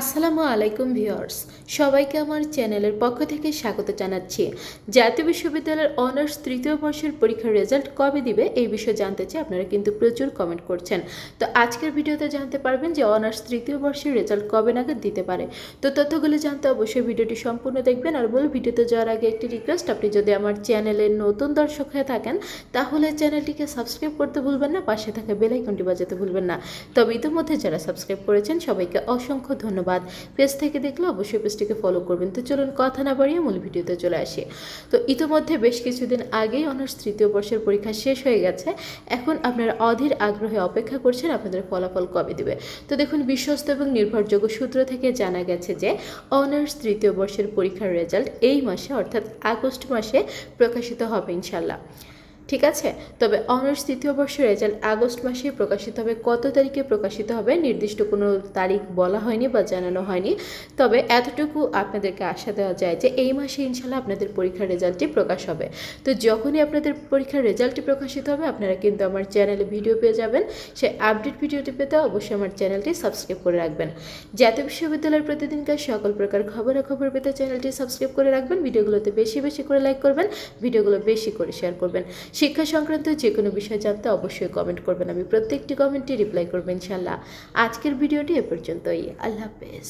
আসসালামু আলাইকুম ভিউয়ার্স, সবাইকে আমার চ্যানেলের পক্ষ থেকে স্বাগত জানাচ্ছি। জাতীয় বিশ্ববিদ্যালয়ের অনার্স তৃতীয় বর্ষের পরীক্ষার রেজাল্ট কবে দিবে এই বিষয়ে জানতে চাই, আপনারা কিন্তু প্রচুর কমেন্ট করছেন। তো আজকের ভিডিওতে জানতে পারবেন যে অনার্স তৃতীয় বর্ষের রেজাল্ট কবে নাগাদ দিতে পারে। তো তথ্যগুলো জানতে অবশ্যই ভিডিওটি সম্পূর্ণ দেখবেন আর বল ভিডিওতে যাওয়ার আগে একটি রিকোয়েস্ট আপনি যদি আমার চ্যানেলের নতুন দর্শক হয়ে থাকেন, তাহলে চ্যানেলটিকে সাবস্ক্রাইব করতে ভুলবেন না, পাশে থাকা বেল আইকনটি বাজাতে ভুলবেন না। তবে ইতিমধ্যে যারা সাবস্ক্রাইব করেছেন, সবাইকে অসংখ্য ধন্যবাদ। পেজ থেকে দেখলে অবশ্যই পেজটিকে ফলো করবেন। তো চলুন কথা না বাড়িয়ে মূল ভিডিওতে চলে আসি। তো ইতিমধ্যে বেশ কিছুদিন আগেই অনার্স তৃতীয় বর্ষের পরীক্ষা শেষ হয়ে গেছে। এখন আপনারা অধীর আগ্রহে অপেক্ষা করছেন আপনাদের ফলাফল কবে দিবে? তো দেখুন, বিশ্বস্ত এবং নির্ভরযোগ্য সূত্র থেকে জানা গেছে যে, অনার্স তৃতীয় বর্ষের পরীক্ষার রেজাল্ট এই মাসে, অর্থাৎ আগস্ট মাসে প্রকাশিত হবে ইনশাল্লাহ ঠিক আছে? তবে অনার্স তৃতীয় বর্ষের রেজাল্ট আগস্ট মাসে প্রকাশিত হবে। কত তারিখে প্রকাশিত হবে নির্দিষ্ট কোনো তারিখ বলা হয়নি বা জানানো হয়নি। তবে এতটুকু আপনাদেরকে আশা দেওয়া যায় যে এই মাসে ইনশাল্লাহ আপনাদের পরীক্ষার রেজাল্টটি প্রকাশ হবে। তো যখনই আপনাদের পরীক্ষার রেজাল্টটি প্রকাশিত হবে, আপনারা কিন্তু আমার চ্যানেলে ভিডিও পেয়ে যাবেন। সেই আপডেট ভিডিওটি পেতে অবশ্যই আমার চ্যানেলটি সাবস্ক্রাইব করে রাখবেন। জাতীয় বিশ্ববিদ্যালয়ের প্রতিদিনকার সকল প্রকার খবরাখবর পেতে চ্যানেলটি সাবস্ক্রাইব করে রাখবেন। ভিডিওগুলোতে বেশি বেশি করে লাইক করবেন, ভিডিওগুলো বেশি করে শেয়ার করবেন। শিক্ষা সংক্রান্ত যে কোনো বিষয় জানতে অবশ্যই কমেন্ট করবেন। আমি প্রত্যেকটি কমেন্টে রিপ্লাই করবেন ইনশাল্লাহ আজকের ভিডিওটি এ পর্যন্তই। আল্লাহ হাফেজ।